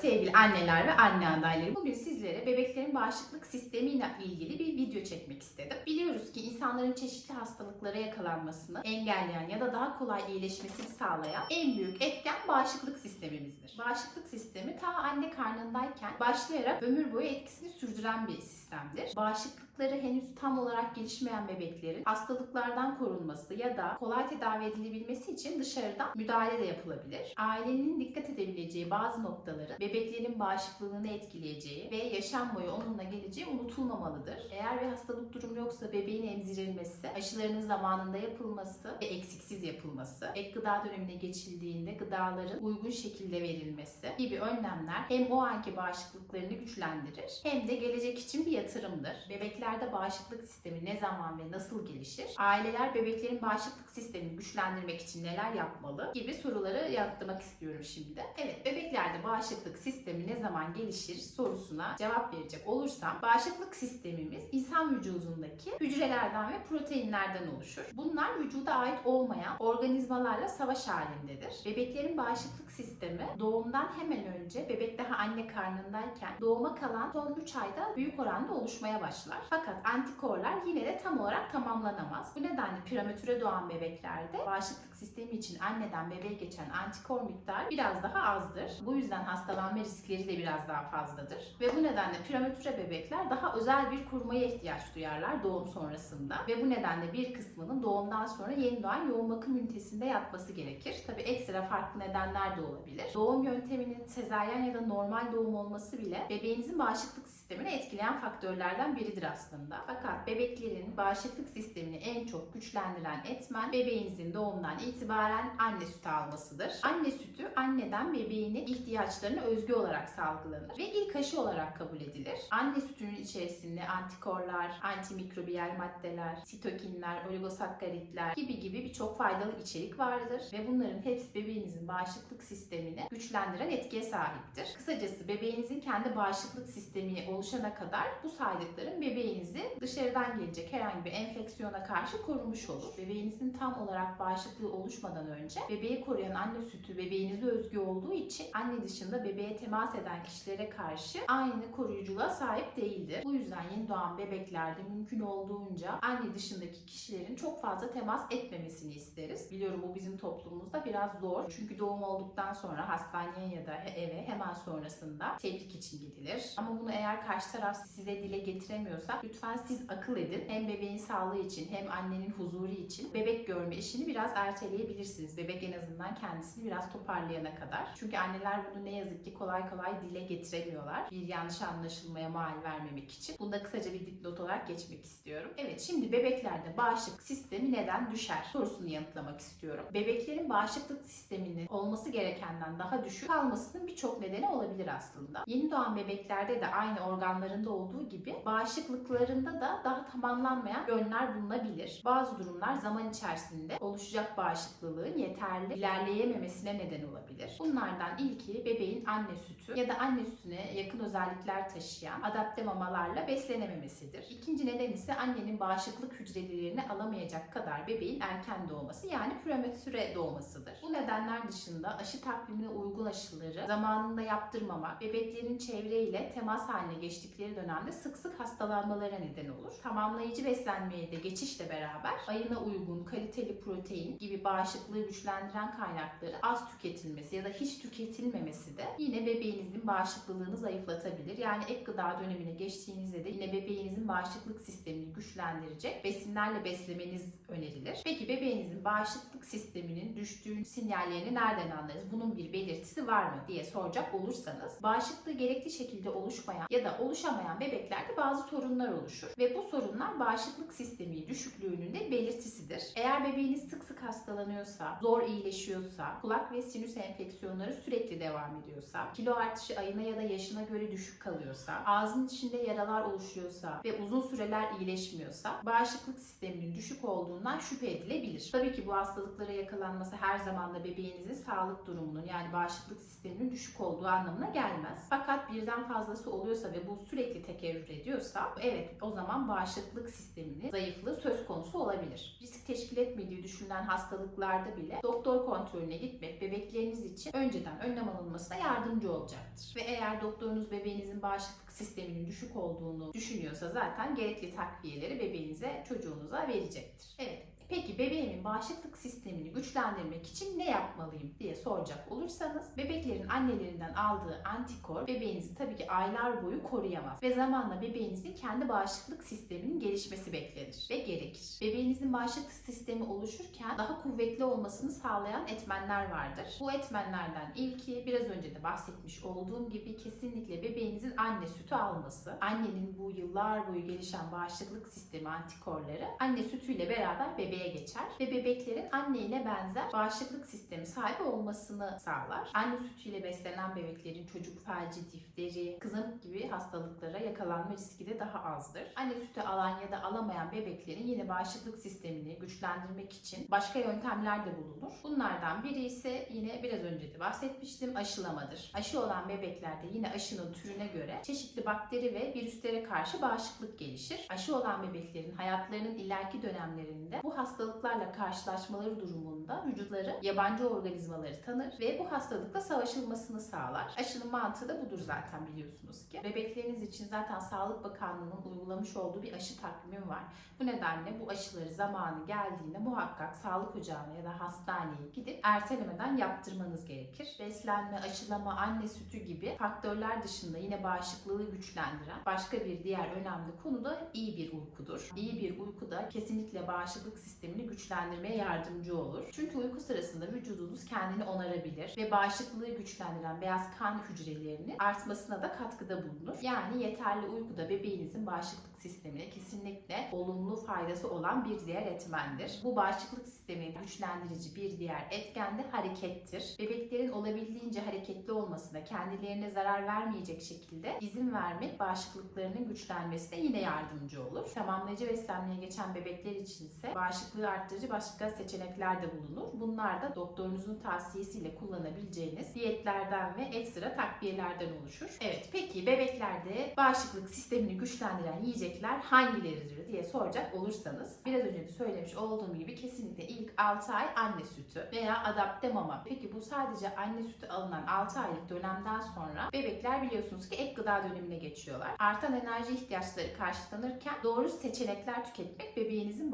sevgili anneler ve anne adayları. Bugün sizlere bebeklerin bağışıklık sistemiyle ilgili bir video çekmek istedim. Biliyoruz ki insanların çeşitli hastalıklara yakalanmasını engelleyen ya da daha kolay iyileşmesini sağlayan en büyük etken bağışıklık sistemimizdir. Bağışıklık sistemi ta anne karnındayken başlayarak ömür boyu etkisini sürdüren bir sistemdir. Bağışıklıkları henüz tam olarak gelişmeyen bebeklerin hastalıklardan korunması ya da kolay tedavi edilebilmesi için dışarıdan müdahale de yapılabilir. Ailenin dikkat edebileceği bazı noktaları bebeklerin bağışıklığını etkileyeceği ve yaşam boyu onunla geleceği unutulmamalıdır. Eğer bir hastalık durumu yoksa bebeğin emzirilmesi, aşılarının zamanında yapılması ve eksiksiz yapılması, ek gıda dönemine geçildiğinde gıdaların uygun şekilde verilmesi gibi önlemler hem o anki bağışıklıklarını güçlendirir hem de gelecek için bir yatırımdır. Bebeklerde bağışıklık sistemi ne zaman ve nasıl gelişir? Aileler bebeklerin bağışıklık sistemini güçlendirmek için neler yapmalı gibi soruları yanıtlamak istiyorum şimdi. Evet, bebeklerde bağışıklık sistemi ne zaman gelişir sorusuna cevap verecek olursam bağışıklık sistemimiz insan vücudundaki hücrelerden ve proteinlerden oluşur. Bunlar vücuda ait olmayan organizmalarla savaş halindedir. Bebeklerin bağışıklık sistemi doğumdan hemen önce bebek daha anne karnındayken doğuma kalan son 3 ayda büyük oranda oluşmaya başlar. Fakat antikorlar yine de tam olarak tamamlanamaz. Bu nedenle prematüre doğan bebeklerde bağışıklık sistemi için anneden bebeğe geçen antikor miktarı biraz daha azdır. Bu yüzden hastalanma riskleri de biraz daha fazladır. Ve bu nedenle prematüre bebekler daha özel bir korumaya ihtiyaç duyarlar doğum sonrasında. Ve bu nedenle bir kısmının doğumdan sonra yeni doğan yoğun bakım ünitesinde yatması gerekir. Tabi ekstra farklı nedenler de olabilir. Doğum yönteminin sezaryen ya da normal doğum olması bile bebeğinizin bağışıklık sistemini etkileyen faktörlerden biridir aslında. Fakat bebeklerin bağışıklık sistemini en çok güçlendiren etmen bebeğinizin doğumdan itibaren anne sütü almasıdır. Anne sütü anneden bebeğinin ihtiyaçlarına özgü olarak salgılanır ve ilk aşı olarak kabul edilir. Anne sütünün içerisinde antikorlar, antimikrobiyal maddeler, sitokinler, oligosakkaritler gibi gibi birçok faydalı içerik vardır ve bunların hepsi bebeğinizin bağışıklık sistemini güçlendiren etkiye sahiptir. Kısacası bebeğinizin kendi bağışıklık sistemi oluşana kadar bu saydıklarım bebeğinizi dışarıdan gelecek herhangi bir enfeksiyona karşı korumuş olur. Bebeğinizin tam olarak bağışıklığı oluşmadan önce bebeği koruyan anne sütü bebeğinize özgü olduğu için anne dışında bebeğe temas eden kişilere karşı aynı koruyuculuğa sahip değildir. Bu yüzden yeni doğan bebeklerde mümkün olduğunca anne dışındaki kişilerin çok fazla temas etmemesini isteriz. Biliyorum bu bizim toplumumuzda biraz zor. Çünkü doğum olduktan sonra hastaneye ya da eve hemen sonrasında tebrik için gidilir. Ama bunu eğer karşı taraf size dile getiremiyorsa lütfen siz akıl edin. Hem bebeğin sağlığı için hem annenin huzuru için bebek görme işini biraz erteleyebilirsiniz. Bebek en azından kendisini biraz toparlayana kadar. Çünkü anneler bunu ne yazık ki kolay kolay dile getiremiyorlar. Bir yanlış anlaşılmaya mal vermemek için. Bunda kısaca bir dipnot olarak geçmek istiyorum. Evet şimdi bebeklerde bağışıklık sistemi neden düşer sorusunu yanıtlamak istiyorum. Bebeklerin bağışıklık sisteminin olması gerekenden daha düşük kalmasının birçok nedeni olabilir aslında. Yeni doğan bebeklerde de aynı organlarında olduğu gibi bağışıklıklarında da daha tamamlanmayan yönler bulunabilir. Bazı durumlar zaman içerisinde oluşacak bağışıklılığın yeterli ilerleyememesine neden olabilir. Bunlardan ilki bebeğin anne sütü ya da anne sütüne yakın özellikler taşıyan adapte mamalarla beslenememesidir. İkinci neden ise annenin bağışıklık hücrelerini alamayacak kadar bebeğin erken doğması yani prematüre doğmasıdır. Bu nedenler dışında aşı takvimine uygun aşıları zamanında yaptırmamak, bebeklerin çevreyle temas haline geçtikleri dönemde sık sık hastalanmalara neden olur. Tamamlayıcı beslenmeye de geçişle beraber ayına uygun kaliteli protein gibi bağışıklığı güçlendiren kaynakları az tüketilmesi ya da hiç tüketilmemesi de yine bebeğinizin bağışıklılığını zayıflatabilir. Yani ek gıda dönemine geçtiğinizde de yine bebeğinizin bağışıklık sistemini güçlendirecek besinlerle beslemeniz önerilir. Peki bebeğinizin bağışıklık sisteminin düştüğü sinyallerini nereden anlarız? Bunun bir belirtisi var mı diye soracak olursanız bağışıklığı gerekli şekilde oluşmayan ya da oluşamayan bebeklerde bazı sorunlar oluşur ve bu sorunlar bağışıklık sistemi düşüklüğünün de belirtisidir. Eğer bebeğiniz sık sık hastalanıyorsa, zor iyileşiyorsa, kulak ve sinüs enfeksiyonları sürekli devam ediyorsa, kilo artışı ayına ya da yaşına göre düşük kalıyorsa, ağzın içinde yaralar oluşuyorsa ve uzun süreler iyileşmiyorsa bağışıklık sisteminin düşük olduğundan şüphe edilebilir. Tabii ki bu hastalıklara yakalanması her zaman da bebeğinizin sağlık durumunun yani bağışıklık sisteminin düşük olduğu anlamına gelmez. Fakat birden fazlası oluyorsa ve bu sürekli tekerrür ediyorsa evet o zaman bağışıklık sisteminin zayıflığı söz konusu olabilir. Risk teşkil etmediği düşünülen hastalıklarda bile doktor kontrolüne gitmek bebekleriniz için önceden önlem alınmasına yardımcı olacaktır. Ve eğer doktorunuz bebeğinizin bağışıklık sisteminin düşük olduğunu düşünüyorsa zaten gerekli takviyeleri bebeğinize, çocuğunuza verecektir. Evet, Peki bebeğimin bağışıklık sistemini güçlendirmek için ne yapmalıyım diye soracak olursanız bebeklerin annelerinden aldığı antikor bebeğinizi tabii ki aylar boyu koruyamaz ve zamanla bebeğinizin kendi bağışıklık sisteminin gelişmesi beklenir ve gerekir. Bebeğinizin bağışıklık sistemi oluşurken daha kuvvetli olmasını sağlayan etmenler vardır. Bu etmenlerden ilki biraz önce de bahsetmiş olduğum gibi kesinlikle bebeğinizin anne sütü alması. Annenin bu yıllar boyu gelişen bağışıklık sistemi antikorları anne sütüyle beraber bebeğe geçer ve bebeklerin anne ile benzer bağışıklık sistemi sahibi olmasını sağlar. Anne sütüyle beslenen bebeklerin çocuk felci, difteri, kızamık gibi hastalıklara yakalanma riski de daha azdır. Anne sütü alan ya da alamayan bebeklerin yine bağışıklık sistemini güçlendirmek için başka yöntemler de bulunur. Bunlardan biri ise yine biraz önce de bahsetmiştim aşılamadır. Aşı olan bebeklerde yine aşının türüne göre çeşitli bakteri ve virüslere karşı bağışıklık gelişir. Aşı olan bebeklerin hayatlarının ileriki dönemlerinde bu hastalıklarla karşılaşmaları durumunda vücutları yabancı organizmaları tanır ve bu hastalıkla savaşılmasını sağlar. Aşının mantığı da budur zaten biliyorsunuz ki. Bebekleriniz için zaten Sağlık Bakanlığı'nın uygulamış olduğu bir aşı takvimi var. Bu nedenle bu aşıları zamanı geldiğinde muhakkak sağlık ocağına ya da hastaneye gidip ertelemeden yaptırmanız gerekir. Beslenme, aşılama, anne sütü gibi faktörler dışında yine bağışıklığı güçlendiren başka bir diğer önemli konu da iyi bir uykudur. İyi bir uyku da kesinlikle bağışıklık sistemini güçlendirmeye yardımcı olur. Çünkü uyku sırasında vücudunuz kendini onarabilir ve bağışıklığı güçlendiren beyaz kan hücrelerinin artmasına da katkıda bulunur. Yani yeterli uykuda bebeğinizin bağışıklık sistemine kesinlikle olumlu faydası olan bir diğer etmendir. Bu bağışıklık sistemini güçlendirici bir diğer etken de harekettir. Bebeklerin olabildiğince hareketli olmasına, kendilerine zarar vermeyecek şekilde izin vermek bağışıklıklarının güçlenmesine yine yardımcı olur. Tamamlayıcı beslenmeye geçen bebekler için ise bağışıklığı arttırıcı başka seçenekler de bulunur. Bunlar da doktorunuzun tavsiyesiyle kullanabileceğiniz diyetlerden ve ekstra takviyelerden oluşur. Evet, peki bebeklerde bağışıklık sistemini güçlendiren yiyecekler hangileridir diye soracak olursanız biraz önce de söylemiş olduğum gibi kesinlikle ilk 6 ay anne sütü veya adapte mama. Peki bu sadece anne sütü alınan 6 aylık dönemden sonra bebekler biliyorsunuz ki ek gıda dönemine geçiyorlar. Artan enerji ihtiyaçları karşılanırken doğru seçenekler tüketmek bebeğinizin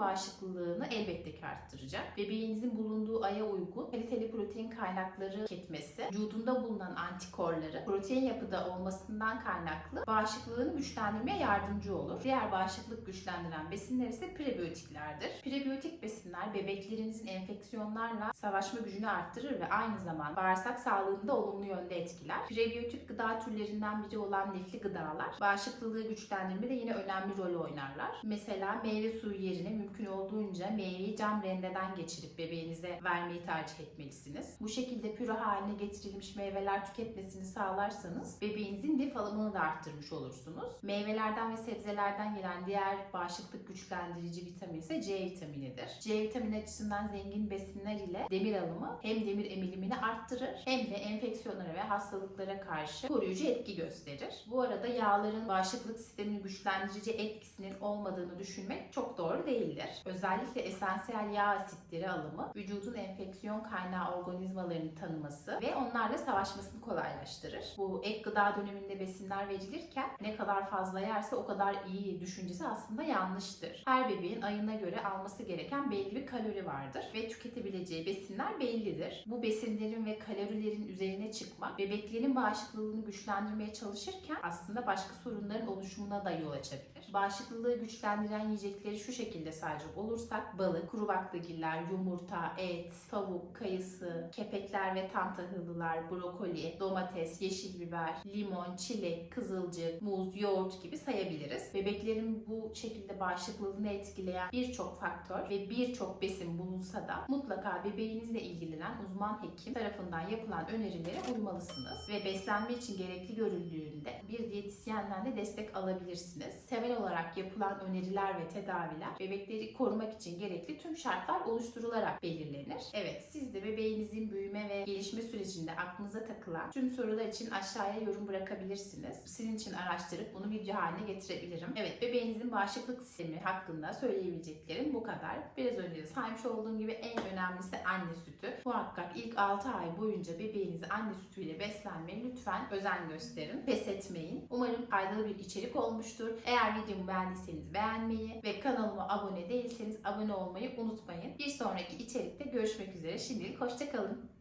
bağışıklılığını elbette ki arttıracak. Bebeğinizin bulunduğu aya uygun kaliteli protein kaynakları tüketmesi, vücudunda bulunan antikorları protein yapıda olmasından kaynaklı bağışıklığını güçlendirmeye yardımcı olur. Diğer bağışıklık güçlendiren besinler ise prebiyotiklerdir. Prebiyotik besinler bebeklerinizin enfeksiyonlarla savaşma gücünü arttırır ve aynı zamanda bağırsak sağlığını da olumlu yönde etkiler. Prebiyotik gıda türlerinden biri olan lifli gıdalar bağışıklılığı güçlendirmede yine önemli rol oynarlar. Mesela meyve suyu yerine mümkün olduğunca meyveyi cam rendeden geçirip bebeğinize vermeyi tercih etmelisiniz. Bu şekilde püre haline getirilmiş meyveler tüketmesini sağlarsanız bebeğinizin lif alımını da arttırmış olursunuz. Meyvelerden ve sebzelerden gelen diğer bağışıklık güçlendirici vitamin ise C vitaminidir. C vitamini açısından zengin besinler ile demir alımı hem demir emilimini arttırır hem de enfeksiyonlara ve hastalıklara karşı koruyucu etki gösterir. Bu arada yağların bağışıklık sistemini güçlendirici etkisinin olmadığını düşünmek çok doğru değildir. Özellikle esansiyel yağ asitleri alımı vücudun enfeksiyon kaynağı organizmalarını tanıması ve onlarla savaşmasını kolaylaştırır. Bu ek gıda döneminde besinler verilirken ne kadar fazla yerse o kadar iyi düşüncesi aslında yanlıştır. Her bebeğin ayına göre alması gereken belli bir kalori vardır ve tüketebileceği besinler bellidir. Bu besinlerin ve kalorilerin üzerine çıkmak bebeklerin bağışıklılığını güçlendirmeye çalışırken aslında başka sorunların oluşumuna da yol açabilir. Bağışıklılığı güçlendiren yiyecekleri şu şekilde sayacak olursak balık, kuru baklagiller, yumurta, et, tavuk, kayısı, kepekler ve tam tahıllılar, brokoli, domates, yeşil biber, limon, çilek, kızılcık, muz, yoğurt gibi sayabiliriz. Bebeklerin bu şekilde bağışıklığını etkileyen birçok faktör ve birçok besin bulunsa da mutlaka bebeğinizle ilgilenen uzman hekim tarafından yapılan önerilere uymalısınız. Ve beslenme için gerekli görüldüğünde bir diyetisyenden de destek alabilirsiniz. Temel olarak yapılan öneriler ve tedaviler bebekleri korumak için gerekli tüm şartlar oluşturularak belirlenir. Evet siz de bebeğinizin büyüme ve gelişme sürecinde aklınıza takılan tüm sorular için aşağıya yorum bırakabilirsiniz. Sizin için araştırıp bunu video haline getirebilirim. Evet bebeğinizin bağışıklık sistemi hakkında söyleyebileceklerim bu kadar. Biraz önce de saymış olduğum gibi en önemlisi anne sütü. Muhakkak ilk 6 ay boyunca bebeğinizi anne sütüyle beslenmeye lütfen özen gösterin. Pes etmeyin. Umarım faydalı bir içerik olmuştur. Eğer videomu beğendiyseniz beğenmeyi ve kanalıma abone değilseniz abone olmayı unutmayın. Bir sonraki içerikte görüşmek üzere. Şimdilik hoşçakalın.